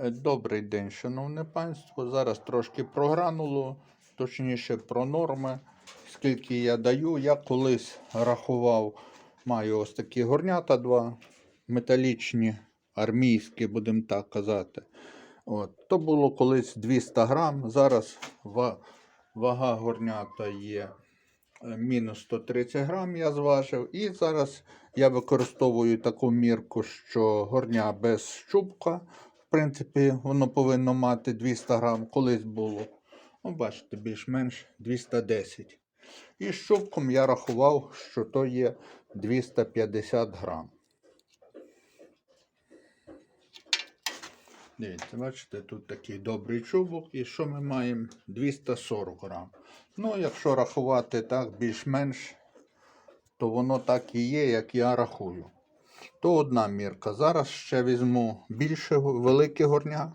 Е, Добрий день, шановне панство. Зараз трошки про гранулу, точніше про норми. Скільки я даю, я колись рахував, маю ось такі горнята два металічні, армійські, будемо так казати. От. То було колись 200 грам, зараз вага горнята є е, мінус 130 грам, я зважив. І зараз я використовую таку мірку, що горня без щупка. В принципі, воно повинно мати 200 грам, колись було. Ну, бачите, більш-менш 210. І з щупком я рахував, що то є 250 грам. Дивіться, бачите, тут такий добрий чубок, і що ми маємо? 240 грам. Ну, якщо рахувати так більш-менш, то воно так і є, як я рахую. То одна мірка. Зараз ще візьму більше велике горня.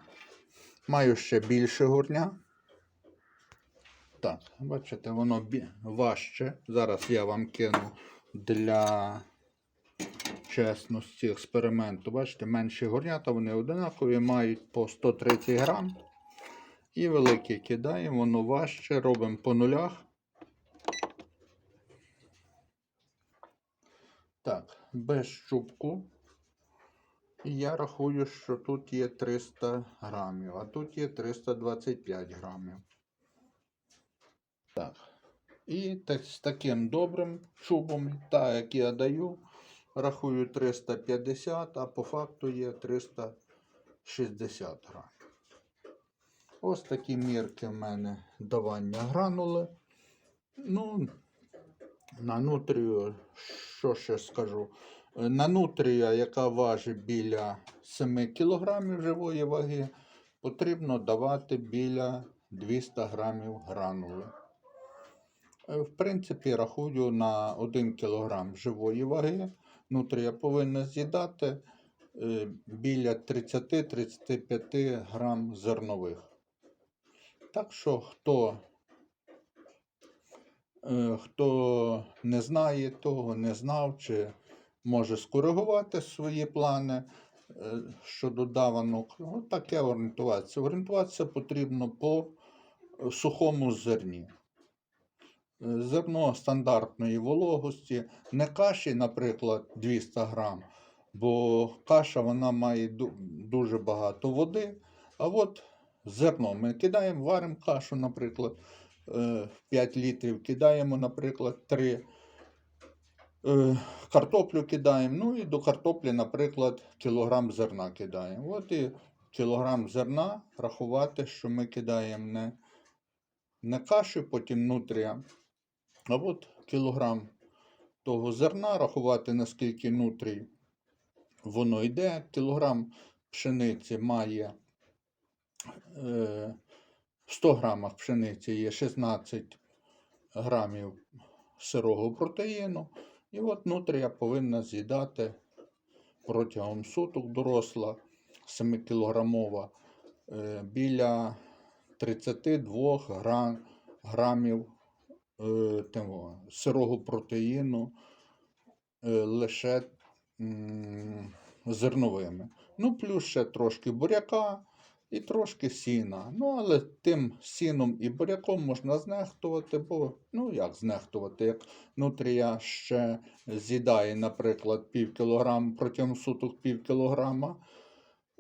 Маю ще більше горня. Так, бачите, воно важче. Зараз я вам кину для чесності експерименту. Бачите, менші горнята, вони одинакові, мають по 130 грам. І велике кидаємо, воно важче, робимо по нулях. Так, без щупку. І я рахую, що тут є 300 грамів, а тут є 325 грамів. Так. І так, з таким добрим чубом, так як я даю, рахую 350, а по факту є 360 грамів. Ось такі мірки в мене давання гранули. Ну, на нутрію, що ще скажу? Е, На нутрія, яка важить біля 7 кг живої ваги, потрібно давати біля 200 грамів гранули. Е, В принципі, рахую на 1 кг живої ваги. Нутрія повинна з'їдати е, біля 30-35 грам зернових. Так що, хто Хто не знає того, не знав, чи може скоригувати свої плани е, щодо даванок, от таке орієнтуватися. Орієнтуватися потрібно по е, сухому зерні. Е, Зерно стандартної вологості, не каші, наприклад, 200 грам, бо каша вона має дуже багато води. А от зерно ми кидаємо, варимо кашу, наприклад, е, 5 літрів, кидаємо, наприклад, 3 е, картоплю кидаємо. Ну і до картоплі, наприклад, кілограм зерна кидаємо. От і кілограм зерна рахувати, що ми кидаємо не, не кашу, потім нутрія, а от кілограм того зерна, рахувати, наскільки нутрій воно йде. Кілограм пшениці має е, 100 грамах пшениці є 16 грамів сирого протеїну. І от нутрія повинна з'їдати протягом суток доросла 7-кілограмова е, біля 32 грам, грамів е, того, сирого протеїну е, лише м, зерновими. Ну, плюс ще трошки буряка і трошки сіна. Ну, але тим сіном і буряком можна знехтувати, бо ну як знехтувати, як нутрія ще з'їдає, наприклад, пів кілограма протягом суток пів кілограма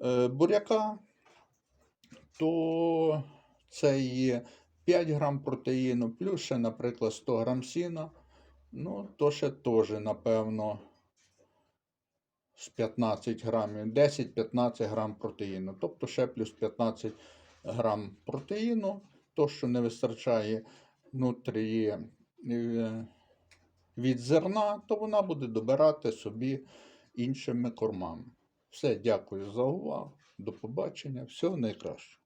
е, буряка, то це є 5 грам протеїну, плюс ще, наприклад, 100 грам сіна. Ну, то ще теж, напевно, з 15 грамів, 10-15 грам протеїну. Тобто ще плюс 15 грам протеїну, то, що не вистачає нутрії е, від зерна, то вона буде добирати собі іншими кормами. Все, дякую за увагу. До побачення. Всього найкращого.